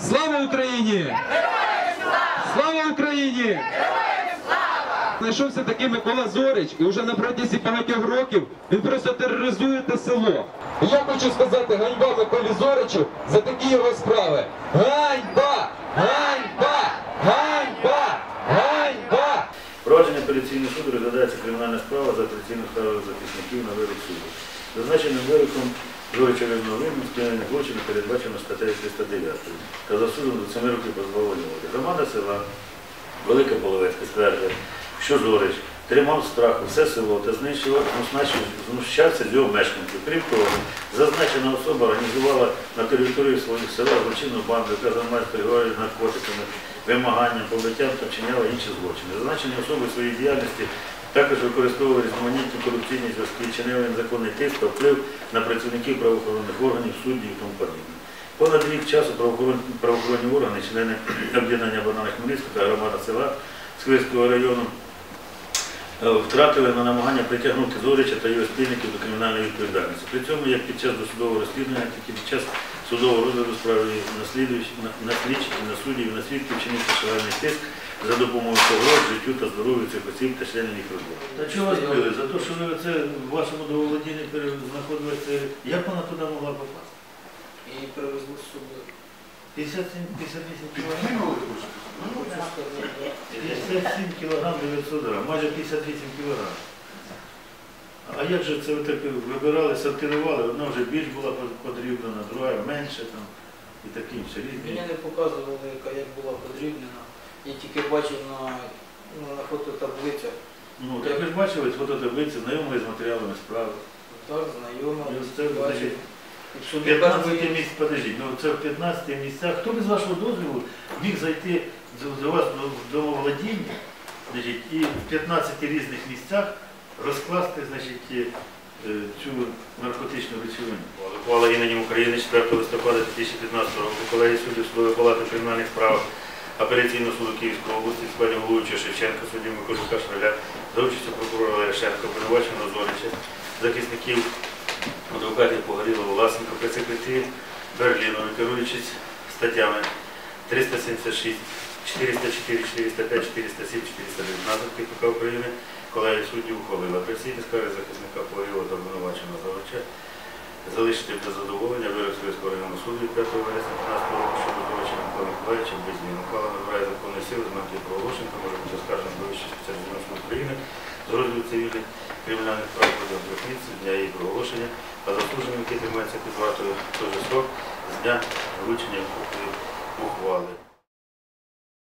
Слава Україні! Слава Україні! Знайшовся такий Микола Зорич, і вже на протязі багатьох років він просто тероризує те село. Я хочу сказати ганьба Миколі Зоричу за такі його справи. Ганьба! Ганьба! Ганьба! Ганьба! Провадження суд розглядається кримінальна справа за апеляційну справу захисників на вирок суду. Зазначеним вироком Зорича визнаним спільнення злочину передбачено статтею 309 та засуджено до 7 років позбавлення волі. Громада села Велика Половецька стверджує, що Зорич тримав страху все село та знищував, знущався- з його мешканців. Крім того, зазначена особа організувала на території свого села злочинну банду, яка займається торгівлею наркотиками, вимаганням, побиттям та вчиняла інші злочини. Зазначені особи своїй діяльності також використовували різноманітні корупційні зв'язки, чинили незаконний тиск та вплив на працівників правоохоронних органів, суддів і тому подібне. Понад рік часу правоохоронні, органи, члени об'єднання Богдана Хмельницького та громада села Сквирського району втратили на намагання притягнути Зорича та його спільників до кримінальної відповідальності. При цьому, як під час досудового розслідування, так і під час судового розгляду справи на слідчих на суддів, і на свідків чинився шалений тиск за допомогою погроз життю та здоров'ю цих осіб та членів їх родин. Та чого вас били? За те, що ви це в вашому доволодінні знаходилися, як вона туди могла попасти? І привезли з собою. 57, кілограмів? Хочу сказати, 57 кілограм 900 грам, майже 58 кілограм. А як же це ви так вибирали, сортирували? Одна вже більш була подрібнена, друга менше там і таке інше. Мені не показували, яка як була подрібнена. Я тільки бачив на, ну, на фототаблицях. Ну, так ви ж бачили фототаблиці, знайомили з матеріалами справи. Так, знайомо, І ось це, Якщо В не 15 перший- місць, подождіть, ну це в 15 місцях. Хто без вашого дозволу міг зайти до, до вас в домоволодіння значить, і в 15 різних місцях розкласти значить, е, цю наркотичну речовину? Ухвала іменем України 4 листопада 2015 року колегії суддів судової палати кримінальних справах апеляційного суду Київської області в складі головуючого Шевченка, судді Миколюка Швеля, за участю прокурора Ляшенка, обвинуваченого Зорича, захисників адвокатів Погорілого Власенка при секретарі Берлінові, керуючись статтями 376, 404, 405, 407, 419 КПК України, колегія суддів ухвалила апеляційні скарги захисника Погорілого та обвинуваченого Зорича залишити без задоволення вирок Сільського районного суду від 5 вересня 15 року щодо злочину Миколаївича без змін. Ухвала набирає законної сили з моменту проголошення може бути оскаржена до Вищого спеціалізованого суду України з розгляду цивільних кримінальних прав протягом трьох дня її проголошення, а заслуженим, який тримається під вартою срок з дня вручення ухвали.